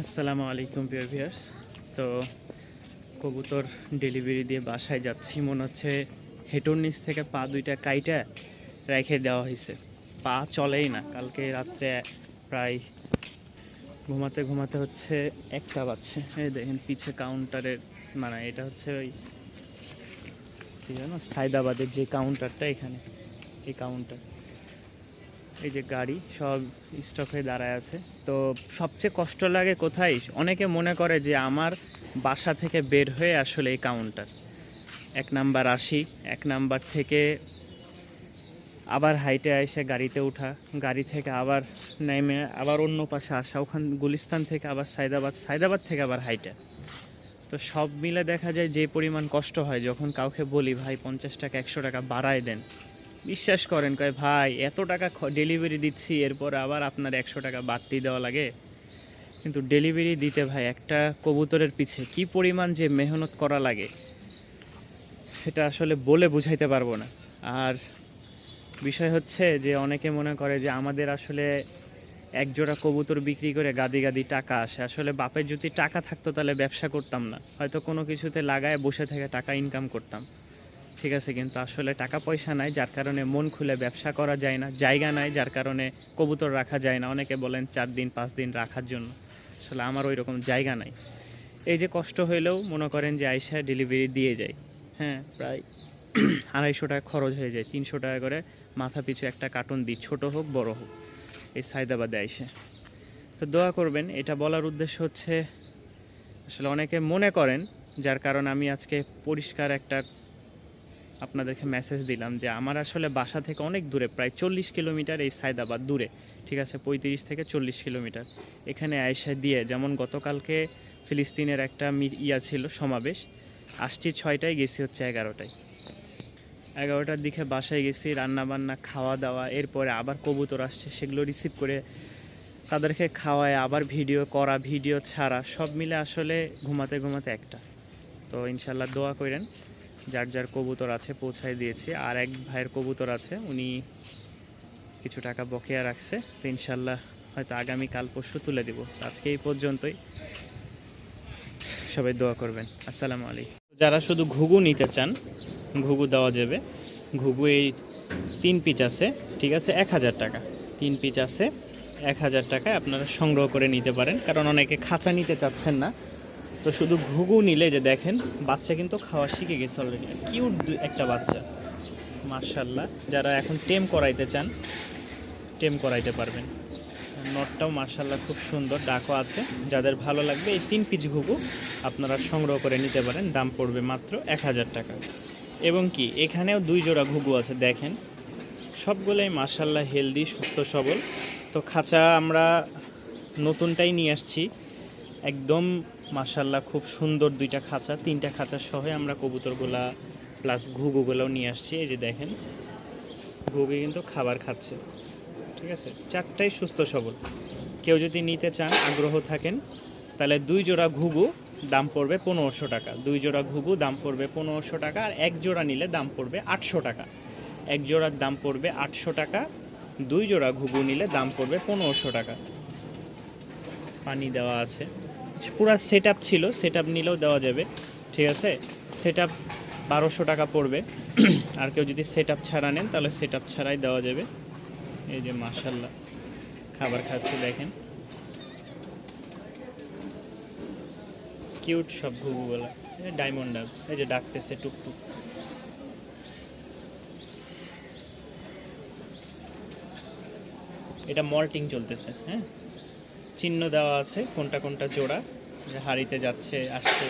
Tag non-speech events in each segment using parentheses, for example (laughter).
আসসালামু আলাইকুম peer viewers তো কবুতর ডেলিভারি দিয়ে বাসায় যাচ্ছি। মনে হচ্ছে হেঁটোর নিচ থেকে পা দুইটা কাইটা রেখে দেওয়া হয়েছে। পা চলেই না। কালকে রাত্রে প্রায় ঘুমাতে ঘুমাতে হচ্ছে একটা বাচ্চা এই দেখেন পিছে কাউন্টারের মানে এটা হচ্ছে ওই কি জানো সায়দাবাদের যে কাউন্টারটা এখানে। এই কাউন্টার এই যে গাড়ি সব স্টক হয়ে দাঁড়ায় আছে। তো সবচেয়ে কষ্ট লাগে কোথায়? অনেকে মনে করে যে আমার বাসা থেকে বের হয়ে আসলে এই কাউন্টার এক নাম্বার আসি, এক নাম্বার থেকে আবার হাইটে এসে গাড়িতে ওঠা গাড়ি থেকে আবার নেমে আবার অন্য পাশে আসা, ওখান গুলিস্তান থেকে আবার সায়দাবাদ সায়দাবাদ থেকে আবার হাইটে তো সব মিলে দেখা যায় যে পরিমাণ কষ্ট হয়, যখন কাউকে বলি, ভাই, পঞ্চাশ টাকা, একশো টাকা বাড়ায় দেন। বিশ্বাস করেন, কয়, ভাই, এত টাকা ডেলিভারি দিচ্ছি, এরপর আবার আপনার একশো টাকা বাড়তি দেওয়া লাগে। কিন্তু ডেলিভারি দিতে ভাই, একটা কবুতরের পিছে কি পরিমাণ যে মেহনত করা লাগে সেটা আসলে বলে বুঝাইতে পারব না। আর বিষয় হচ্ছে যে, অনেকে মনে করে যে, আমাদের আসলে এক জোড়া কবুতর বিক্রি করে গাদি গাদি টাকা আসে। আসলে বাপের যদি টাকা থাকতো, তাহলে ব্যবসা করতাম না। হয়তো কোনো কিছুতে লাগায় বসে থেকে টাকা ইনকাম করতাম। ঠিক আছে, কিন্তু আসলে টাকা পয়সা নাই, যার কারণে মন খুলে ব্যবসা করা যায় না, জায়গা নাই, যার কারণে কবুতর রাখা যায় না, অনেকে বলেন চার দিন, পাঁচ দিন রাখার জন্য। আসলে আমার ওই রকম জায়গা নাই। এই যে কষ্ট হইলেও মনে করেন যে আইসা ডেলিভারি দিয়ে যায় হ্যাঁ প্রায় (clears throat) আড়াইশো টাকা খরচ হয়ে যায়, তিনশো টাকা করে মাথা পিছু একটা কার্টুন দিই, ছোট হোক, বড় হোক, এই সায়দাবাদে আইসে। তো দোয়া করবেন, এটা বলার উদ্দেশ্য হচ্ছে, আসলে অনেকে মনে করেন, যার কারণে আমি আজকে পরিষ্কার একটা আপনাদেরকে মেসেজ দিলাম যে আমার আসলে বাসা থেকে অনেক দূরে, প্রায় চল্লিশ কিলোমিটার এই সায়দাবাদ দূরে, ঠিক আছে? পঁয়ত্রিশ থেকে চল্লিশ কিলোমিটার। এখানে আয়সা দিয়ে যেমন গতকালকে ফিলিস্তিনের একটা ইয়া ছিল সমাবেশ, আসছি ছয়টায়, গেছি হচ্ছে এগারোটায়। এগারোটার দিকে বাসায় গেছি, রান্নাবান্না খাওয়া দাওয়া এরপরে আবার কবুতর আসছে, সেগুলো রিসিভ করে তাদেরকে খাওয়ায়, আবার ভিডিও করা, ভিডিও ছাড়া, সব মিলে আসলে ঘুমাতে ঘুমাতে একটা। তো ইনশাল্লাহ দোয়া করেন। যার যার কবুতর আছে পৌঁছায় দিয়েছি। আর এক ভাইয়ের কবুতর আছে, উনি কিছু টাকা বকেয়া রাখছে। তো ইনশাল্লাহ হয়তো আগামী কাল পরশু তুলে দিব। আজকে এই পর্যন্তই। সবাই দোয়া করবেন। আসসালামু আলাইকুম। যারা শুধু ঘুঘু নিতে চান, ঘুঘু দেওয়া যাবে। ঘুঘু এই তিন পিচ আছে, ঠিক আছে? এক হাজার টাকা। তিন পিচ আছে, এক হাজার টাকায় আপনারা সংগ্রহ করে নিতে পারেন। কারণ অনেকে খাঁচা নিতে চাচ্ছেন না। তো শুধু ঘুঘু নিলে যে দেখেন, বাচ্চা কিন্তু খাওয়া শিখে গেছে অলরেডি কিউট একটা বাচ্চা। মার্শাল্লাহ যারা এখন টেম করাইতে চান, টেম করাইতে পারবেন। নটটাও মার্শাল্লাহ খুব সুন্দর, ডাকও আছে। যাদের ভালো লাগবে, এই তিন পিচ ঘুঘু আপনারা সংগ্রহ করে নিতে পারেন। দাম পড়বে মাত্র এক হাজার টাকা। এবং কি, এখানেও দুই জোড়া ঘুঘু আছে, দেখেন। সবগুলোই মার্শাল্লাহ হেলদি সুস্থ, সবল। তো খাঁচা আমরা নতুনটাই নিয়ে আসছি। একদম মাশাল্লাহ খুব সুন্দর দুইটা খাঁচা, তিনটা খাঁচা সহ আমরা কবুতরগুলা প্লাস ঘুঘুগুলোও নিয়ে আসছি। এই যে দেখেন, ঘুঘু কিন্তু খাবার খাচ্ছে। ঠিক আছে? চারটাই সুস্থ সবল। কেউ যদি নিতে চান, আগ্রহ থাকেন, তাহলে দুই জোড়া ঘুঘু দাম পড়বে পনেরোশো টাকা। দুই জোড়া ঘুঘু দাম পড়বে পনেরোশো টাকা আর এক জোড়া নিলে দাম পড়বে আটশো টাকা। এক জোড়ার দাম পড়বে আটশো টাকা, দুই জোড়া ঘুঘু নিলে দাম পড়বে পনেরোশো টাকা। পানি দেওয়া আছে। পুরো সেট ছিল সেট নিলেও দেওয়া যাবে, ঠিক আছে? সেট আপ বারোশো টাকা পড়বে। (clears throat) আর কেউ যদি সেট ছাড়া নেন, তাহলে সেট ছাড়াই দেওয়া যাবে। এই যে মাশাল্লাহ খাবার খাচ্ছে, দেখেন। কিউট সব ঘুঘুগুলো। ডায়মন্ড ডাক এই যে ডাকতেছে টুকটুক। এটা মল্টিং চলতেছে হ্যাঁ? চিহ্ন দেওয়া আছে, কোনটা কোনটা জোড়া, যে হাড়িতে যাচ্ছে, আসছে।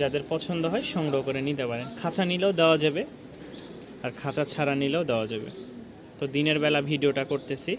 যাদের পছন্দ হয় সংগ্রহ করে নিতে পারেন। খাঁচা নিলেও দেওয়া যাবে, আর খাঁচা ছাড়া নিলেও দেওয়া যাবে। তো দিনের বেলা ভিডিওটা করতেছি,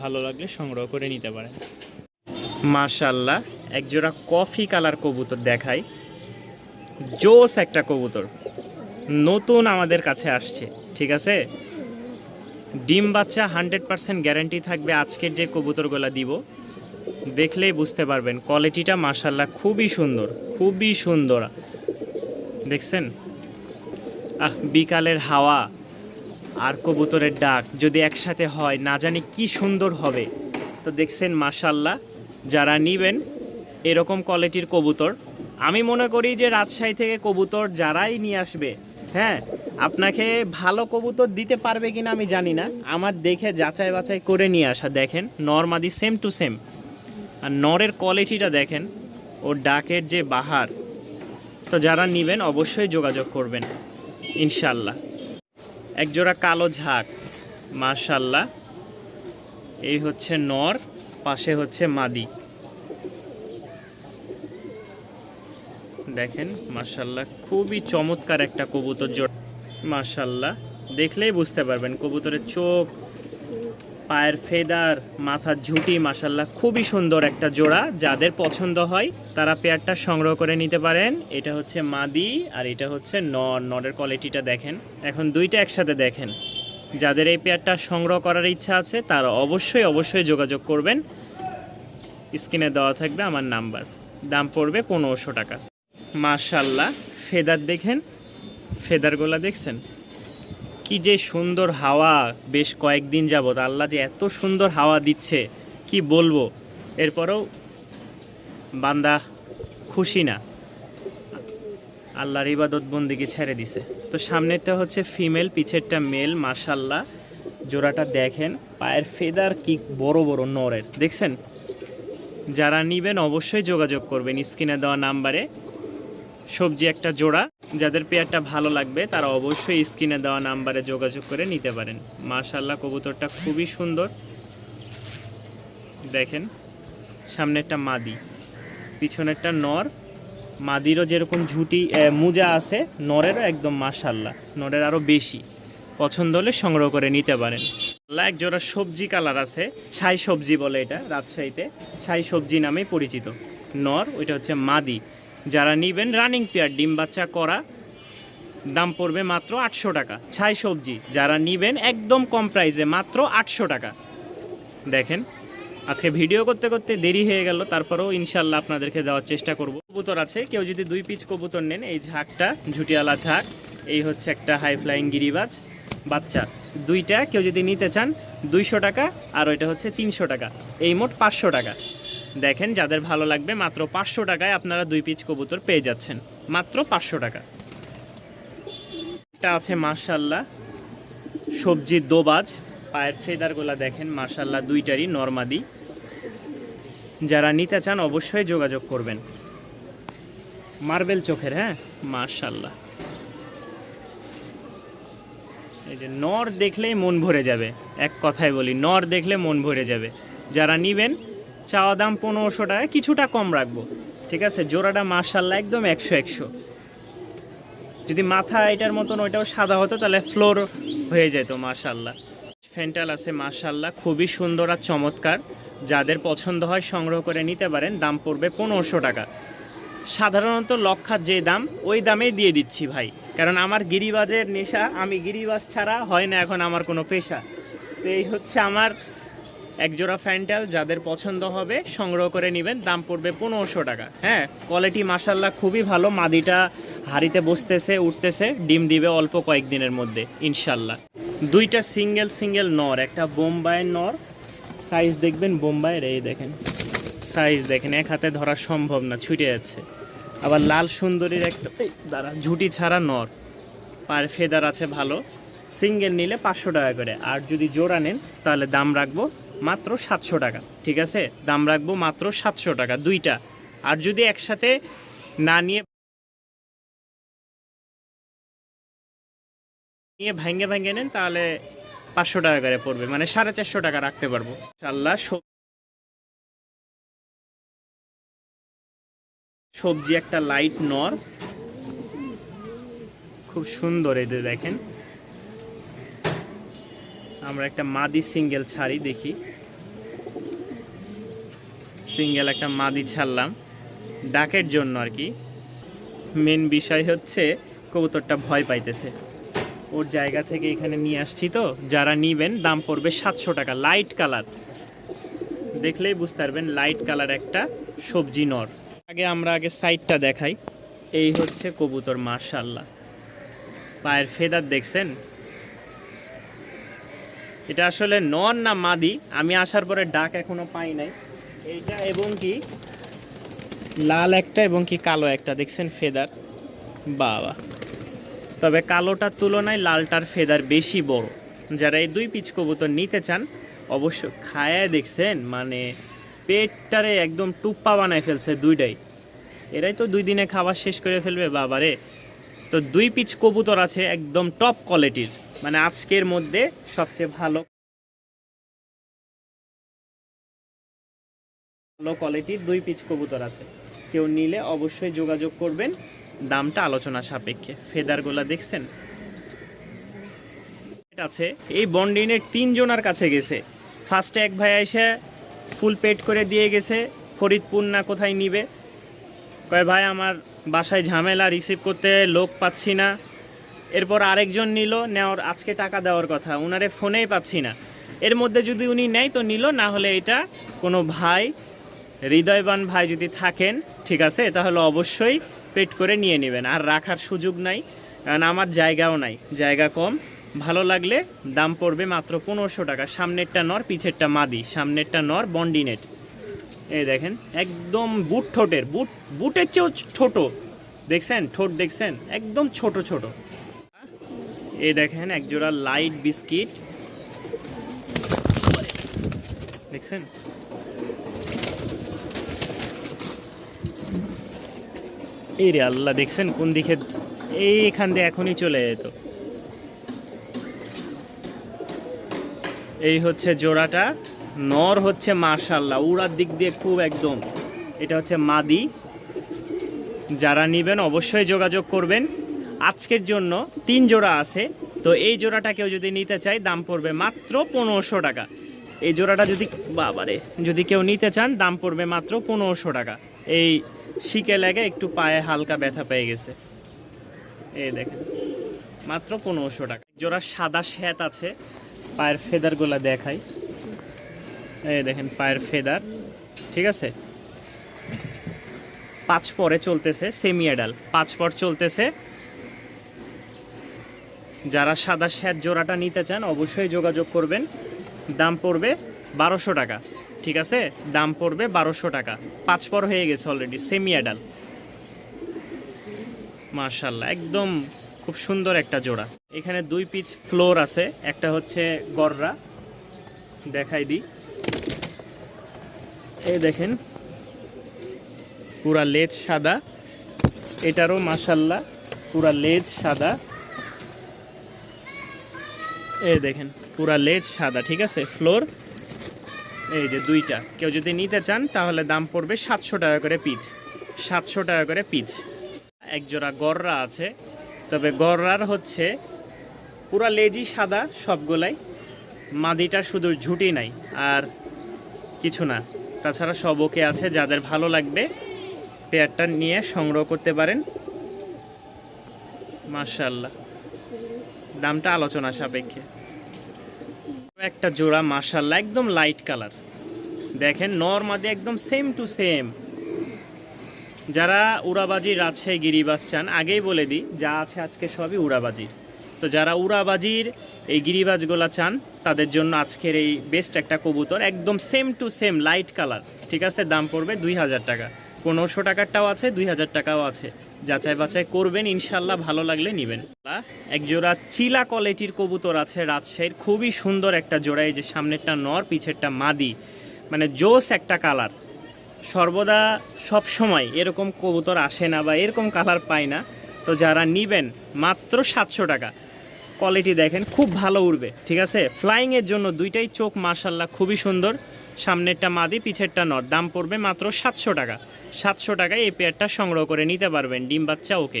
ভালো লাগলে সংগ্রহ করে নিতে পারেন। মাশাল্লাহ এক জোড়া কফি কালার কবুতর দেখাই। জোস একটা কবুতর, নতুন আমাদের কাছে আসছে, ঠিক আছে? ডিম বাচ্চা হান্ড্রেড পার্সেন্ট গ্যারান্টি থাকবে, আজকের যে কবুতরগুলো দিব। দেখলেই বুঝতে পারবেন কোয়ালিটিটা মাশাল্লাহ খুবই সুন্দর খুবই সুন্দর। দেখছেন? আহ, বিকালের হাওয়া আর কবুতরের ডাক যদি একসাথে হয়, না জানি কি সুন্দর হবে। তো দেখছেন মাশাল্লাহ যারা নিবেন, এরকম কোয়ালিটির কবুতর। আমি মনে করি যে রাজশাহী থেকে কবুতর যারাই নিয়ে আসবে হ্যাঁ আপনাকে ভালো কবুতর দিতে পারবে কিনা আমি জানি না। আমার দেখে যাচাই বাছাই করে নিয়ে আসা, দেখেন নর্মাদি সেম টু সেম আর নরের কোয়ালিটিটা দেখেন, ওর ডাকের যে বাহার, তো যারা নেবেন অবশ্যই যোগাযোগ করবেন, ইনশাল্লাহ। একজোড়া কালো ঝাঁক মাশাল্লাহ। এই হচ্ছে নর, পাশে হচ্ছে মাদি। দেখেন, মাশাল্লাহ, খুবই চমৎকার একটা কবুতর জোড়া, মাশাল্লাহ। দেখলেই বুঝতে পারবেন, কবুতরের চোখ পায়ের ফেদার, মাথার ঝুঁটি মাশাল্লাহ খুবই সুন্দর একটা জোড়া। যাদের পছন্দ হয়, তারা পেয়ারটা সংগ্রহ করে নিতে পারেন। এটা হচ্ছে মাদি আর এটা হচ্ছে নর। নরের কোয়ালিটিটা দেখেন। এখন দুইটা একসাথে দেখেন। যাদের এই পেয়ারটা সংগ্রহ করার ইচ্ছা আছে, তারা অবশ্যই অবশ্যই যোগাযোগ করবেন। স্ক্রিনে দেওয়া থাকবে আমার নাম্বার। দাম পড়বে পনেরোশো টাকা। মাশাল্লাহ ফেদার দেখেন। ফেদারগুলা দেখছেন? কি যে সুন্দর হাওয়া, বেশ কয়েকদিন যাবত আল্লাহ যে এত সুন্দর হাওয়া দিচ্ছে, কি বলব? এরপরেও বান্দা খুশি না। আল্লাহর ইবাদত বন্দিকে ছেড়ে দিছে। তো সামনেরটা হচ্ছে ফিমেল, পিছেরটা মেল মাশাল্লাহ জোড়াটা দেখেন, পায়ের ফেদার কি বড় বড় নরের দেখছেন? যারা নিবেন অবশ্যই যোগাযোগ করবেন স্ক্রিনে দেওয়া নাম্বারে। সবজি একটা জোড়া। যাদের পেয়ারটা ভালো লাগবে, তারা অবশ্যই স্ক্রিনে দেওয়া নাম্বারে যোগাযোগ করে নিতে পারেন। মাশাল্লাহ কবুতরটা খুবই সুন্দর। দেখেন, সামনেরটা মাদি। পিছনে একটা নর। মাদিরও যেরকম ঝুটি মুজা আছে, নরেরও একদম মাশাল্লাহ নরের আরও বেশি। পছন্দ হলে সংগ্রহ করে নিতে পারেন। এক জোড়া সবজি কালার আছে। ছাই সবজি বলে এটা, রাজশাহীতে। ছাই সবজি নামে পরিচিত। নর, ওইটা হচ্ছে মাদি। যারা নিবেন রানিং পেয়ার, ডিম বাচ্চা করা, দাম পড়বে মাত্র আটশো টাকা। ছাই সবজি, যারা নিবেন একদম কম প্রাইসে মাত্র আটশো টাকা। দেখেন, আজকে ভিডিও করতে করতে দেরি হয়ে গেল, তারপরেও ইনশাল্লাহ আপনাদেরকে দেওয়ার চেষ্টা করব। কবুতর আছে, কেউ যদি দুই পিচ কবুতর নেন, এই ঝাঁকটা ঝুটিয়ালা ঝাঁক, এই হচ্ছে একটা হাই ফ্লাইং গিরিবাজ বাচ্চা। দুইটা কেউ যদি নিতে চান, দুইশো টাকা, আর ওইটা হচ্ছে তিনশো টাকা, এই মোট পাঁচশো টাকা। দেখেন, যাদের ভালো লাগবে, মাত্র পাঁচশো টাকায় আপনারা দুই পিচ কবুতর পেয়ে যাচ্ছেন। মাত্র পাঁচশো টাকা। এটা আছে মার্শাল্লাহ সবজির দোবাজ। পায়ের ফেদারগুলা দেখেন মার্শাল্লাহ দুইটারই নর্মাদি। যারা নিতে চান, অবশ্যই যোগাযোগ করবেন। মার্বেল চোখের হ্যাঁ? মার্শাল্লাহ এই যে নর দেখলেই মন ভরে যাবে। এক কথায় বলি, নর দেখলে মন ভরে যাবে। যারা নিবেন চাওয়া দাম পনেরোশো টাকা, কিছুটা কম রাখব। ঠিক আছে? জোড়াটা মার্শাল্লাহ একদম একশো একশো। যদি মাথা এটার মতন ওইটাও সাদা হতো, তাহলে ফ্লোর হয়ে যেত মাশাল্লাহ ফেন্টাল আছে মাশাল্লাহ খুবই সুন্দর আর চমৎকার। যাদের পছন্দ হয় সংগ্রহ করে নিতে পারেন, দাম পড়বে পনেরোশো টাকা। সাধারণত লক্ষার যে দাম, ওই দামেই দিয়ে দিচ্ছি ভাই। কারণ আমার গিরিবাজের নেশা, আমি গিরিবাজ ছাড়া হয় না এখন আমার কোনো পেশা। তো এই হচ্ছে আমার একজোড়া ফ্যান্টাল যাদের পছন্দ হবে, সংগ্রহ করে নেবেন। দাম পড়বে পনেরোশো টাকা। হ্যাঁ কোয়ালিটি মাসাল্লাহ খুবই ভালো। মাদিটা হাড়িতে বসতেছে, উঠতেছে। ডিম দিবে অল্প কয়েকদিনের মধ্যে ইনশাল্লাহ দুইটা সিঙ্গেল সিঙ্গেল নর, একটা বোম্বাইয়ের নর। সাইজ দেখবেন বোম্বাইয়ের, এই দেখেন। সাইজ দেখেন, এক হাতে ধরা সম্ভব না, ছুটে যাচ্ছে। আবার লাল সুন্দরীর একটা দাঁড়া, ঝুটি ছাড়া নর। পার ফেদার আছে ভালো। সিঙ্গেল নিলে পাঁচশো টাকা করে। আর যদি জোড়া নেন, তাহলে দাম রাখব মাত্র সাতশো টাকা, ঠিক আছে? দাম রাখব মাত্র সাতশো টাকা, দুইটা। আর যদি একসাথে না নিয়ে নিয়ে ভাঙ্গে ভাঙ্গে নেন, তাহলে পাঁচশো টাকা করে পড়বে মানে সাড়ে চারশো টাকা রাখতে পারব। সব- সবজি একটা লাইট নর। খুব সুন্দর এদের দেখেন। আমরা একটা মাদি সিঙ্গেল ছাড়ি, দেখি। সিঙ্গেল একটা মাদি ছাড়লাম। ডাকের জন্য আর কি। মেন বিষয় হচ্ছে, কবুতরটা ভয় পাইতেছে। ওর জায়গা থেকে এখানে নিয়ে আসছি তো, যারা নিবেন, দাম পড়বে সাতশো টাকা লাইট কালার দেখলেই বুঝতে পারবেন লাইট কালার একটা সবজি নর। আগে আমরা আগে সাইডটা দেখাই। এই হচ্ছে কবুতর মার্শাল্লাহ পায়ের ফেদার দেখছেন? এটা আসলে নর না মাদি। আমি আসার পরে ডাক এখনও পাই নাই। এইটা এবং কি লাল একটা এবং কি কালো একটা, দেখছেন ফেদার? বাবা। তবে কালোটার তুলনায় লালটার ফেদার বেশি বড়। যারা এই দুই পিচ কবুতর নিতে চান, অবশ্য খায়া দেখছেন মানে পেটটারে একদম টুপ্পা বানায় ফেলছে দুইটাই। এরাই তো দুই দিনে খাবার শেষ করে ফেলবে, বাবারে। তো দুই পিচ কবুতর আছে একদম টপ কোয়ালিটির মানে আজকের মধ্যে সবচেয়ে ভালো ভালো কোয়ালিটির দুই পিচ কবুতর আছে। কেউ নিলে অবশ্যই যোগাযোগ করবেন। দামটা আলোচনা সাপেক্ষে। ফেদারগুলা দেখছেন? আছে। এই বন্ডিনের তিনজনার কাছে গেছে। ফার্স্টে এক ভাই এসে ফুল পেড করে দিয়ে গেছে। ফরিদপুর না কোথায় নিবে? কয়, ভাই, আমার বাসায় ঝামেলা রিসিভ করতে লোক পাচ্ছি না। এরপর আরেকজন নিল, নেওয়ার আজকে টাকা দেওয়ার কথা, উনারে ফোনেই পাচ্ছি না। এর মধ্যে যদি উনি নেয় তো নিল, না হলে এটা কোনো ভাই, হৃদয়বান ভাই যদি থাকেন, ঠিক আছে তাহলে অবশ্যই পেট করে নিয়ে নেবেন, আর রাখার সুযোগ নাই, কারণ আমার জায়গাও নাই, জায়গা কম। ভালো লাগলে দাম পড়বে মাত্র পনেরোশো টাকা, সামনেরটা নর, পিছেরটা মাদি, সামনেরটা নর, বন্ডিনেট। এই দেখেন, একদম বুট ঠোঁটের, বুট, বুটের চেয়েও ছোট, দেখছেন, ঠোঁট দেখছেন, একদম ছোট ছোট। এই দেখেন একজোড়া লাইট বিস্কিট দেখছেন? এই রে আল্লাহ, দেখছেন কোন দিকে? এইখান দিয়ে এখনই চলে যেত। এই হচ্ছে জোড়াটা। নর হচ্ছে মার্শাল্লাহ উড়ার দিক দিয়ে খুব একদম। এটা হচ্ছে মাদি। যারা নেবেন অবশ্যই যোগাযোগ করবেন। আজকের জন্য তিন জোড়া আছে। তো এই জোড়াটা কেউ যদি নিতে চায়, দাম পড়বে মাত্র পনেরোশো টাকা। এই জোড়াটা যদি, বাবারে, যদি কেউ নিতে চান, দাম পড়বে মাত্র পনেরোশো টাকা। এই শিকে লেগে একটু পায়ে হালকা ব্যথা পেয়ে গেছে। এই দেখেন, মাত্র পনেরোশো টাকা। জোড়া সাদা শ্যাত আছে, পায়ের ফেদারগুলো দেখাই। এই দেখেন, পায়ের ফেদার, ঠিক আছে? পাঁচ পরে চলতেছে সেমি এডাল পাঁচ পর চলতেছে যারা সাদা শ্যাত জোড়াটা নিতে চান, অবশ্যই যোগাযোগ করবেন। দাম পড়বে বারোশো টাকা। ঠিক আছে? দাম পড়বে বারোশো টাকা। পাঁচ পর হয়ে গেছে অলরেডি সেমি অ্যাডাল মার্শাল্লাহ একদম খুব সুন্দর একটা জোড়া। এখানে দুই পিচ ফ্লোর আছে, একটা হচ্ছে গররা। দেখাই দিই। এই দেখেন, পুরা লেজ সাদা। এটারও মাসাল্লাহ পুরা লেজ সাদা। এই দেখেন, পুরা লেজ সাদা, ঠিক আছে? ফ্লোর এই যে দুইটা। কেউ যদি নিতে চান, তাহলে দাম পড়বে সাতশো টাকা করে পিচ সাতশো টাকা করে পিচ এক জোড়া গররা আছে। তবে গররার হচ্ছে পুরা লেজই সাদা সবগুলাই। মাদিটার শুধু ঝুটি নাই, আর কিছু না। তাছাড়া সব ওকে আছে, যাদের ভালো লাগবে পেয়ারটা নিয়ে সংগ্রহ করতে পারেন। মার্শাল্লাহ দামটা আলোচনা সাপেক্ষে। একটা জোড়া মার্শাল্লাহ একদম লাইট কালার দেখেন নর্মাদি একদম সেম টু সেম যারা উড়াবাজির রাজশাহী গিরিবাস চান, আগেই বলে দিই, যা আছে আজকে সবই উড়াবাজির। তো যারা উড়াবাজির এই গিরিবাজগুলা চান, তাদের জন্য আজকের এই বেস্ট একটা কবুতর, একদম same to same light colour ঠিক আছে? দাম পড়বে দুই হাজার টাকা। পনেরোশো টাকারটাও আছে, দুই হাজার টাকাও আছে। যাচাই বাছাই করবেন, ইনশাল্লাহ ভালো লাগলে নেবেন। এক জোড়া চিলা কোয়ালিটির কবুতর আছে রাজশাহীর, খুবই সুন্দর একটা জোড়া, এই যে সামনেরটা নর, পিছেরটা মাদি। মানে জোস একটা কালার। সর্বদা সব সময় এরকম কবুতর আসে না বা এরকম কালার পায় না। তো যারা নিবেন, মাত্র সাতশো টাকা। কোয়ালিটি দেখেন, খুব ভালো উড়বে, ঠিক আছে? ফ্লাইংয়ের জন্য দুইটাই চোখ মার্শাল্লাহ খুবই সুন্দর। সামনেরটা মাদি, পিছেরটা নর দাম পড়বে মাত্র সাতশো টাকা। সাতশো টাকায় এই পেয়ারটা সংগ্রহ করে নিতে পারবেন ডিম বাচ্চা ওকে।